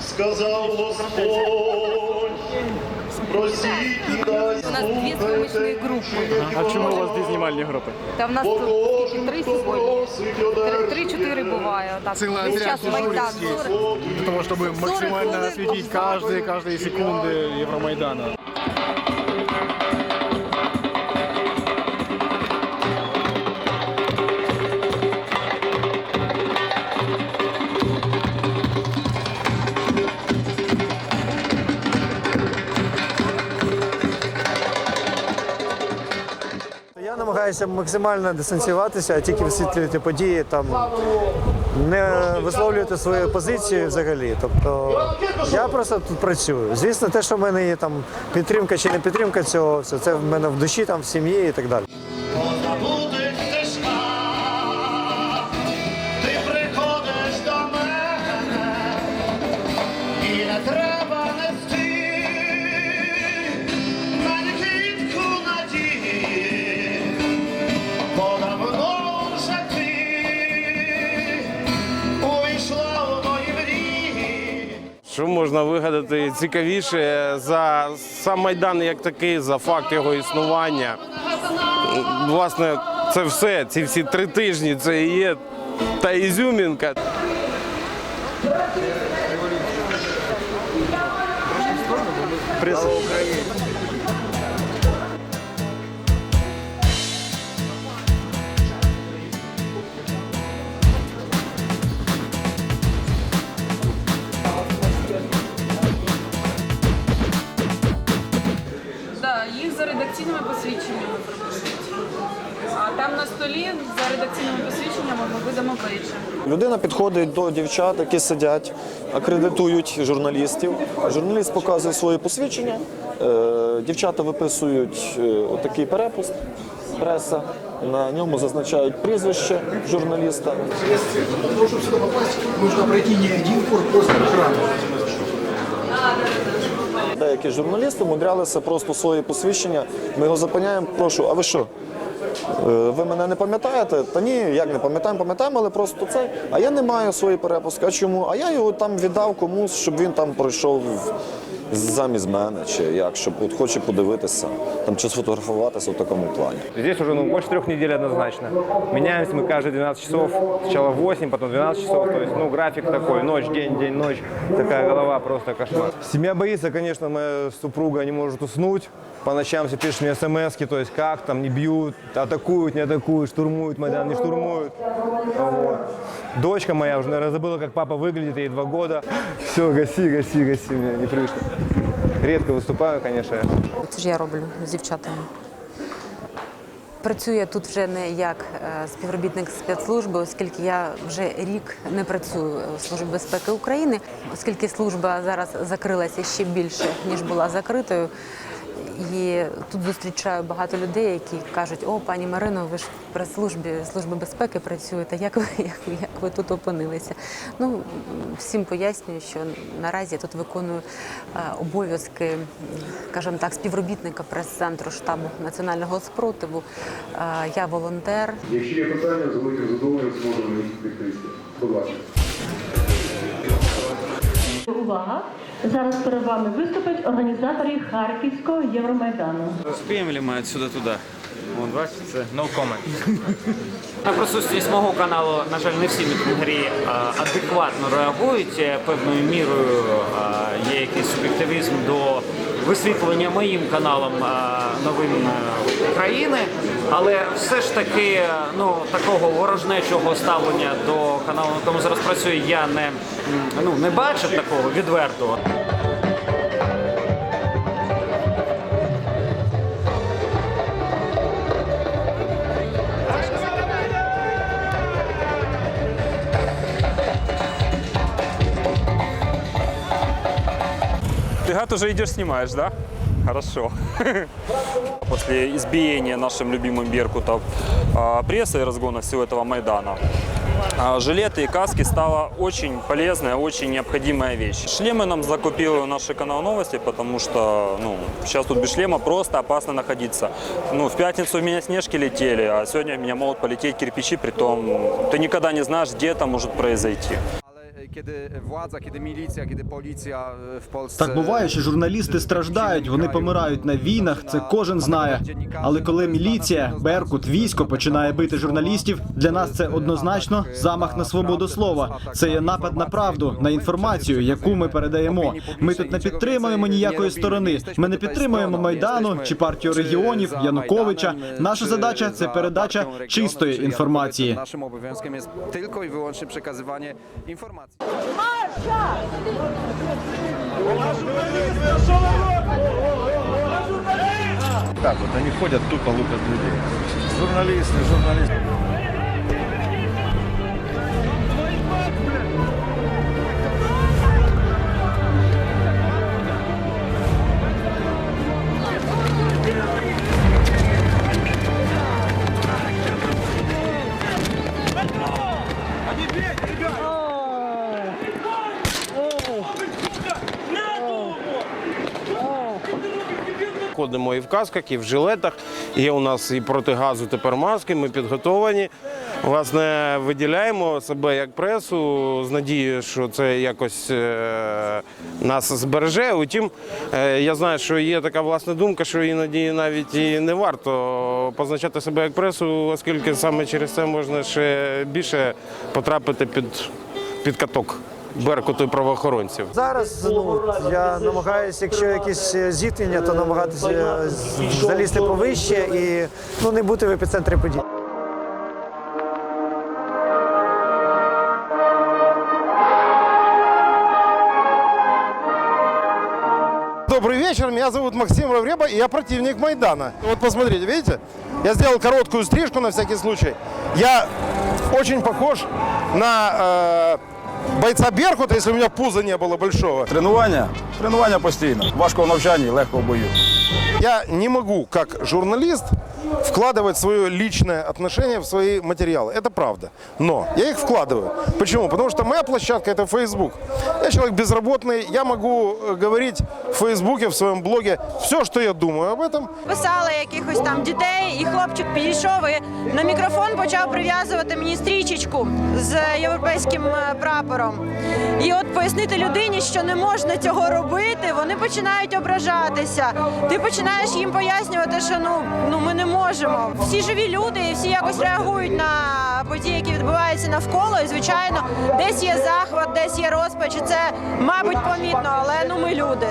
сказав Господь, просіть і дасть У нас дві съемочные групи. А чому у вас дві знімальні групи? Та в нас Бо тут кожен, три хто сьогодні. просить, Три- одержить. Три-чотири буває. Так. Целый Весь отряд час Майдан. дежурский. 40. Для того, чтобы максимально хвилин осветить по каждые, каждые секунды Евромайдана. Намагаюся максимально дистанціюватися, а тільки висвітлювати події, там не висловлювати свою позицію взагалі. Тобто я просто тут працюю. Звісно, те, що в мене є там підтримка чи не підтримка цього, все це в мене в душі, там в сім'ї і так далі. Позабути Що можна вигадати цікавіше за сам Майдан як такий, за факт його існування. Власне, це все, ці всі три тижні, це і є та ізюмінка. Да, посвідченнями пропишуть. А там на столі за редакційними посвідченнями ми видамо бейджі. Людина підходить до дівчат, які сидять, акредитують журналістів. Журналіст показує своє посвідчення. е, Дівчата виписують е, отакий перепуск, преса. На ньому зазначають прізвище журналіста. Для того, чтобы сюда попасть, нужно пройти не один корпус охраны. Деякі журналісти мудрялися просто своє посвідчення. Ми його зупиняємо, прошу, а ви що? Е, Ви мене не пам'ятаєте? Та ні, як не пам'ятаємо, пам'ятаємо, але просто це. А я не маю свої перепуски. А чому? А я його там віддав комусь, щоб він там пройшов замість мене, чи як, щоб от хоче подивитися, там чи сфотографуватися в такому плані. Здесь уже ну, больше трех недель однозначно. Меняемся мы каждые 12 часов. Сначала 8, потом 12 часов. То есть, ну, график такой, ночь, день, день, ночь. Такая голова просто кошмар. Семья боится, конечно, моя супруга не может уснуть. По ночам все пишут мне смс то есть как там, не бьют, атакуют, не атакуют, штурмуют Майдан, не штурмуют. Вот. Дочка моя уже, наверное, забыла, как папа выглядит, ей два года. Все, гаси, гаси, гаси, мне непривычно. Редко выступаю, конечно. Це ж я роблю з дівчатами. Працюю тут вже не як е, співробітник спецслужби, оскільки я вже рік не працюю в Службі безпеки України, оскільки служба зараз закрилася ще більше, ніж була закритою. І тут зустрічаю багато людей, які кажуть: О, пані Марино, ви ж в прес-службі Служби безпеки працюєте. Як ви, як, як ви тут опинилися? Ну всім пояснюю, що наразі я тут виконую е, обов'язки, скажімо так, співробітника прес-центру штабу національного спротиву. Е, Я волонтер. Якщо є питання, з великим задоволенням зможемо їх відповісти. Будь ласка. Увага! Зараз перед вами виступять організатори Харківського Євромайдану. Успіємо ли ми отсюда туди? Вон, бачите, це no comment. На присутність мого каналу, на жаль, не всі мітингері адекватно реагують. Е, Певною мірою є якийсь суб'єктивізм до висвітлення моїм каналом новин е, України. Але все ж таки е, ну, такого ворожнечого ставлення до каналу, на якому зараз працюю, я не, ну, не бачив такого відвертого. Гад уже идешь снимаешь, да? Хорошо. После избиения нашим любимым Беркутом а, прессы и разгона всего этого Майдана, а, жилеты и каски стала очень полезная, очень необходимая вещь. Шлемы нам закупил наш канал новости, потому что ну, сейчас тут без шлема просто опасно находиться. Ну, в пятницу у меня снежки летели, а сегодня у меня могут полететь кирпичи, при том ты никогда не знаешь, где это может произойти. Kiedy władza, kiedy milicja, kiedy policja e, w Polsce... Так буває, що журналісти страждають, вони помирають на війнах. Це кожен знає. Але коли міліція, Беркут, військо починає бити журналістів, для нас це однозначно замах на свободу слова. Це є напад на правду, на інформацію, яку ми передаємо. Ми тут не підтримуємо ніякої сторони. Ми не підтримуємо майдану чи партію регіонів Януковича. Наша задача це передача чистої інформації. Naszym obowiązkiem jest tylko i wyłącznie przekazywanie Так, вот они ходят, тупо лупят людей. Журналисты, журналисты. Ходимо і в касках, і в жилетах. Є у нас і проти газу тепер маски, ми підготовані. Власне, виділяємо себе як пресу з надією, що це якось е, нас збереже. Утім, е, я знаю, що є така власна думка, що іноді навіть і не варто позначати себе як пресу, оскільки саме через це можна ще більше потрапити під, під каток беркуту і правоохоронців. Зараз ну, я намагаюся, якщо якісь е, зіткнення, то намагатися е, залізти повище і ну, не бути в епіцентрі подій. Добрый вечер, меня зовут Максим Равреба, и я противник Майдана. Вот посмотрите, видите? Я сделал короткую стрижку на всякий случай. Я очень похож на э, бойца Беркута, если у меня пуза не было большого. Тренування? Тренування постійно. Важко в навчанні, легко в бою. Я не могу, как журналист, вкладывать свое личное отношение в свои материалы. Это правда. Но я их вкладываю. Почему? Потому что моя площадка это Facebook. Я человек безработный, я могу э, говорить в Фейсбуке, в своем блоге все, что я думаю об этом. Писали якихось там дітей, і хлопчик підійшов і на мікрофон почав прив'язувати мені стрічечку з європейським е, прапором. І от пояснити людині, що не можна цього робити, вони починають ображатися. Ти починаєш їм пояснювати, що ну, ну ми не можемо. Всі живі люди, і всі якось реагують на події, які відбуваються навколо. І звичайно, десь є захват, десь є розпач. І це, мабуть, помітно, але ну ми люди.